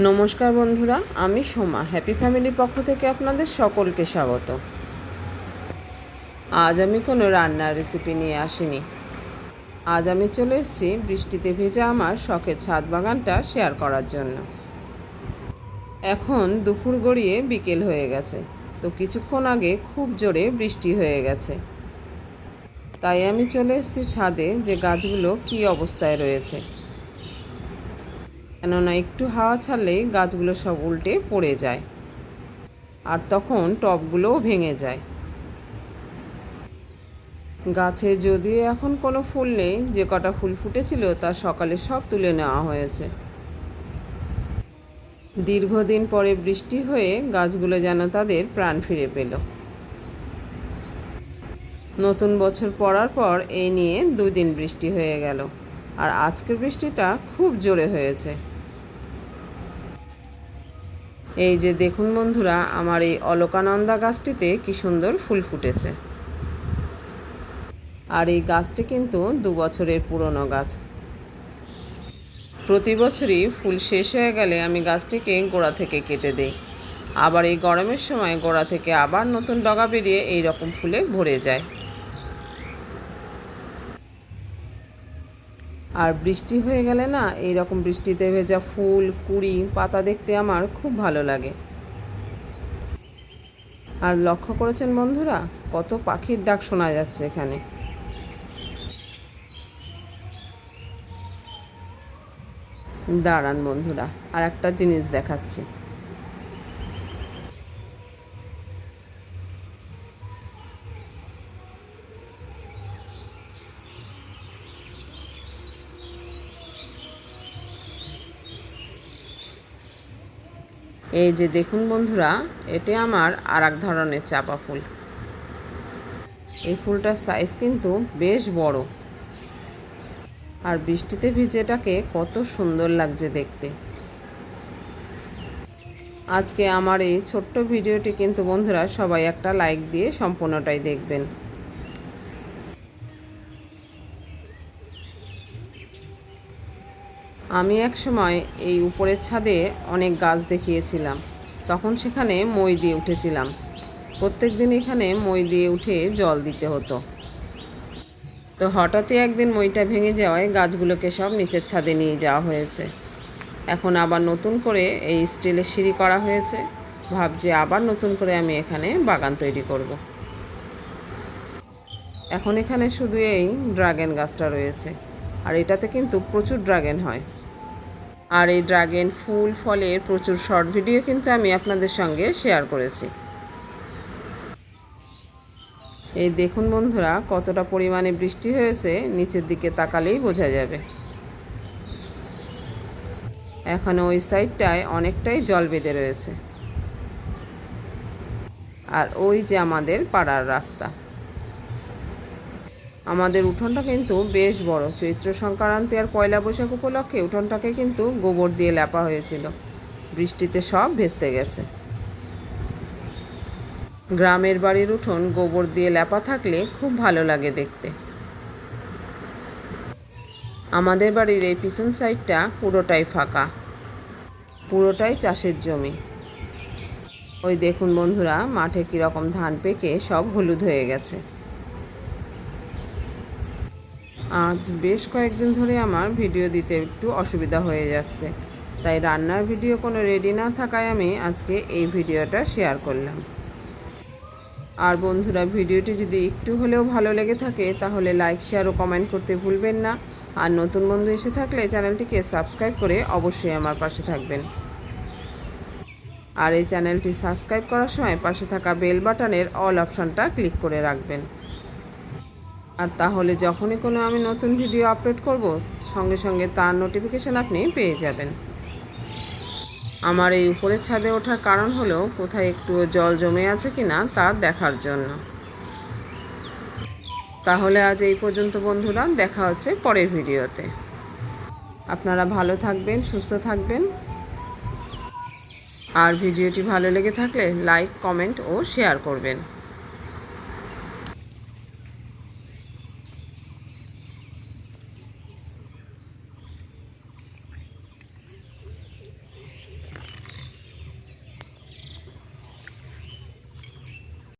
নমস্কার বন্ধুরা, আমি সোমা। হ্যাপি ফ্যামিলির পক্ষ থেকে আপনাদের সকলকে স্বাগত। আজ আমি কোনো রান্নার রেসিপি নিয়ে আসিনি। আজ আমি চলে এসেছি বৃষ্টিতে ভেজা আমার শখের ছাদ বাগানটা শেয়ার করার জন্য। এখন দুপুর গড়িয়ে বিকেল হয়ে গেছে, তো কিছুক্ষণ আগে খুব জোরে বৃষ্টি হয়ে গেছে। তাই আমি চলে এসেছি ছাদে যে গাছগুলো কী অবস্থায় রয়েছে। কেননা একটু হাওয়া ছাড়লেই গাছগুলো সব উল্টে পড়ে যায়। আর তখন টবগুলোও ভেঙে যায়। গাছে যদিও এখন কোনো ফুল নেই, যে কটা ফুল ফুটেছিল তা সকালে সব তুলে নেওয়া হয়েছে। দীর্ঘদিন পরে বৃষ্টি হয়ে গাছগুলো যেন তাদের প্রাণ ফিরে পেল। নতুন বছর পড়ার পর এই নিয়ে দুই দিন বৃষ্টি হয়ে গেল। আর আজকের বৃষ্টিটা খুব জোরে হয়েছে। এই যে দেখুন বন্ধুরা, আমার এই অলকানন্দা গাছটিতে কি সুন্দর ফুল ফুটেছে। আর এই গাছটি কিন্তু দু বছরের পুরনো গাছ। প্রতি বছরই ফুল শেষ হয়ে গেলে আমি গাছটিকে গোড়া থেকে কেটে দিই। আবার এই গরমের সময় গোড়া থেকে আবার নতুন ডগা বেরিয়ে এই রকম ফুলে ভরে যায়। আর বৃষ্টি হয়ে গেলে না এই রকম বৃষ্টিতে ভেজা ফুল, কুড়ি, পাতা দেখতে আমার খুব ভালো লাগে। আর লক্ষ্য করেছেন বন্ধুরা, কত পাখির ডাক শোনা যাচ্ছে এখানে। দাঁড়ান বন্ধুরা আর একটা জিনিস দেখাচ্ছি। এই যে দেখুন বন্ধুরা এটি আমার আর এক ধরনের চাপা ফুল। এই ফুলটার সাইজ কিন্তু বেশ বড়। আর বৃষ্টিতে ভিজেটাকে কত সুন্দর লাগছে দেখতে। আজকে আমার এই ছোট্ট ভিডিওটি কিন্তু বন্ধুরা সবাই একটা লাইক দিয়ে সম্পূর্ণটাই দেখবেন। আমি এক সময় এই উপরের ছাদে অনেক গাছ দেখিয়েছিলাম। তখন সেখানে মই দিয়ে উঠেছিলাম। প্রত্যেক দিন এখানে মই দিয়ে উঠে জল দিতে হতো। তো হঠাৎই একদিন মইটা ভেঙে যাওয়ায় গাছগুলোকে সব নিচের ছাদে নিয়ে যাওয়া হয়েছে। এখন আবার নতুন করে এই স্টিলের সিঁড়ি করা হয়েছে। ভাবছি আবার নতুন করে আমি এখানে বাগান তৈরি করব। এখন এখানে শুধু এই ড্রাগন গাছটা রয়েছে। আর এটাতে কিন্তু প্রচুর ড্রাগন হয়। আর এই ড্রাগন ফুল ফলের প্রচুর শর্ট ভিডিও কিন্তু আমি আপনাদের সঙ্গে শেয়ার করেছি। এই দেখুন বন্ধুরা, কতটা পরিমাণে বৃষ্টি হয়েছে, নিচের দিকে তাকালেই বোঝা যাবে। এখন ওই সাইডটায় অনেকটাই জল বেঁধে রয়েছে। আর ওই যে আমাদের পাড়ার রাস্তা। আমাদের উঠোনটা কিন্তু বেশ বড়। চৈত্র সংক্রান্তি আর পয়লা বৈশাখ উপলক্ষে উঠোনটাকে কিন্তু গোবর দিয়ে লেপা হয়েছিল। বৃষ্টিতে সব ভেস্তে গেছে। গ্রামের বাড়ির উঠোন গোবর দিয়ে লেপা থাকলে খুব ভালো লাগে দেখতে। আমাদের বাড়ির এই পিছন সাইডটা পুরোটাই ফাঁকা। পুরোটাই চাষের জমি। ওই দেখুন বন্ধুরা, মাঠে কীরকম ধান পেকে সব হলুদ হয়ে গেছে। আজ বেশ কয়েকদিন ধরে আমার ভিডিও দিতে একটু অসুবিধা হয়ে যাচ্ছে। তাই রান্নার ভিডিও কোনো রেডি না থাকায় আমি আজকে এই ভিডিওটা শেয়ার করলাম। আর বন্ধুরা, ভিডিওটি যদি একটু হলেও ভালো লেগে থাকে, তাহলে লাইক শেয়ার ও কমেন্ট করতে ভুলবেন না। আর নতুন বন্ধু এসে থাকলে চ্যানেলটিকে সাবস্ক্রাইব করে অবশ্যই আমার পাশে থাকবেন। আর এই চ্যানেলটি সাবস্ক্রাইব করার সময় পাশে থাকা বেল বাটনের অল অপশানটা ক্লিক করে রাখবেন। আর তাহলে যখনই কোনো আমি নতুন ভিডিও আপলোড করব, সঙ্গে সঙ্গে তার নোটিফিকেশান আপনি পেয়ে যাবেন। আমার এই উপরের ছাদে ওঠার কারণ হলো, কোথায় একটু জল জমে আছে কি না তা দেখার জন্য। তাহলে আজ এই পর্যন্ত বন্ধুরা, দেখা হচ্ছে পরের ভিডিওতে। আপনারা ভালো থাকবেন, সুস্থ থাকবেন। আর ভিডিওটি ভালো লেগে থাকলে লাইক, কমেন্ট ও শেয়ার করবেন।